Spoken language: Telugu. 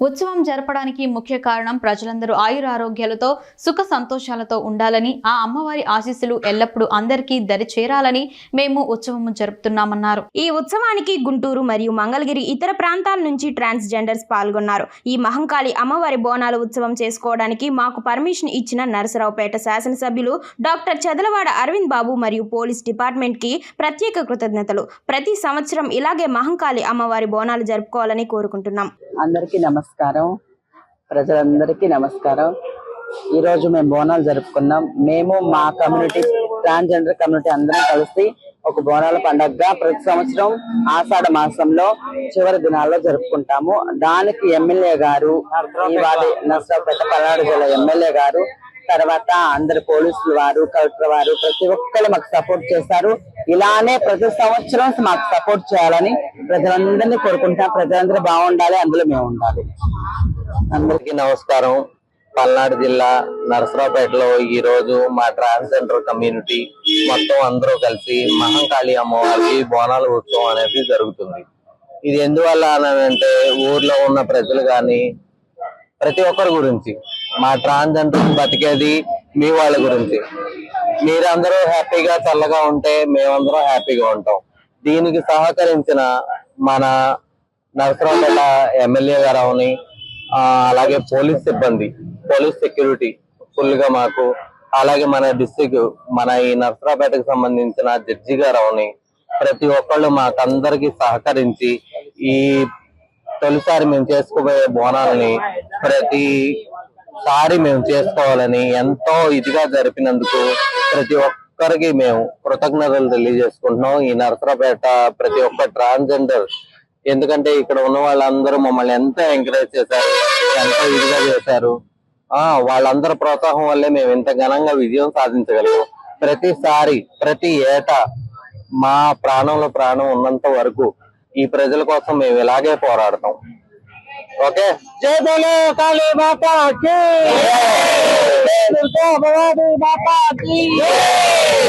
ఉత్సవం జరపడానికి ముఖ్య కారణం ప్రజలందరూ ఆయురారోగ్యాలతో సుఖ సంతోషాలతో ఉండాలని ఆ అమ్మవారి ఆశీస్సులు ఎల్లప్పుడూ అందరికీ దరి చేరాలని మేము ఉత్సవము జరుపుతున్నామన్నారు. ఈ ఉత్సవానికి గుంటూరు మరియు మంగళగిరి ఇతర ప్రాంతాల నుంచి ట్రాన్స్జెండర్స్ పాల్గొన్నారు. ఈ మహంకాళి అమ్మవారి బోనాల ఉత్సవం చేసుకోవడానికి మాకు పర్మిషన్ ఇచ్చిన నరసరావుపేట శాసనసభ్యులు డాక్టర్ చదలవాడ అరవింద్ బాబు మరియు పోలీస్ డిపార్ట్మెంట్కి ప్రత్యేక కృతజ్ఞతలు. ప్రతి సంవత్సరం ఇలాగే మహంకాళి అమ్మవారి బోనాలు జరుపుకోవాలని కోరుకుంటున్నాం. అందరికీ నమస్కారం. ప్రజలందరికీ నమస్కారం. ఈ రోజు మేము బోనాలు జరుపుకున్నాం. మేము మా కమ్యూనిటీ ట్రాన్స్జెండర్ కమ్యూనిటీ అందరం కలిసి ఒక బోనాల పండగగా ప్రతి సంవత్సరం ఆషాఢ మాసంలో చివరి దినాల్లో జరుపుకుంటాము. దానికి ఎమ్మెల్యే గారు ఇవాళ నర్సరావుపేట పల్నాడు జిల్లా ఎమ్మెల్యే గారు తర్వాత అందరు పోలీసులు వారు కలెక్టర్ వారు ప్రతి ఒక్కరు మాకు సపోర్ట్ చేశారు. ఇలానే ప్రతి సంవత్సరం మాకు సపోర్ట్ చేయాలని ప్రజలందరినీ కోరుకుంటాం ప్రజలందరూ బాగుండాలి అందులో మేము ఉండాలి. అందరికీ నమస్కారం. పల్నాడు జిల్లా నరసరావుపేటలో ఈ రోజు మా ట్రాన్స్జెండర్ కమ్యూనిటీ మొత్తం అందరూ కలిసి మహంకాళి అమ్మవారికి బోనాల ఉత్సవం అనేది జరుగుతుంది. ఇది ఎందువల్ల అని అంటే ఊర్లో ఉన్న ప్రజలు కానీ ప్రతి ఒక్కరి గురించి. మా ట్రాన్స్జెండర్ బతికేది మీ వాళ్ళ గురించి. మీరందరూ హ్యాపీగా చల్లగా ఉంటే మేమందరం హ్యాపీగా ఉంటాం. దీనికి సహకరించిన మన నరసరావుపేట ఎమ్మెల్యే గారు అవని అలాగే పోలీస్ సిబ్బంది పోలీస్ సెక్యూరిటీ ఫుల్గా మాకు అలాగే మన డిస్టిక్ మన ఈ నరసరావుపేటకు సంబంధించిన జడ్జి గారు అవని ప్రతి ఒక్కళ్ళు మాకందరికి సహకరించి ఈ తొలిసారి మేము చేసుకోబోయే బోనాలని ప్రతి సారి మేము చేసుకోవాలని ఎంతో ఇదిగా జరిపినందుకు ప్రతి ఒక్కరికి మేము కృతజ్ఞతలు తెలియజేసుకుంటున్నాం. ఈ నరసరాపేట ప్రతి ఒక్క ట్రాన్స్జెండర్ ఎందుకంటే ఇక్కడ ఉన్న వాళ్ళందరూ మమ్మల్ని ఎంత ఎంకరేజ్ చేశారు ఎంతో ఇదిగా చేశారు. ఆ వాళ్ళందరి ప్రోత్సాహం వల్లే మేము ఇంత ఘనంగా విజయం సాధించగలిగాం. ప్రతిసారి ప్రతి ఏటా మా ప్రాణంలో ప్రాణం ఉన్నంత వరకు ఈ ప్రజల కోసం మేము ఇలాగే పోరాడతాం. ओके। जय बोले काली माता की। दुर्गा भवानी माता की।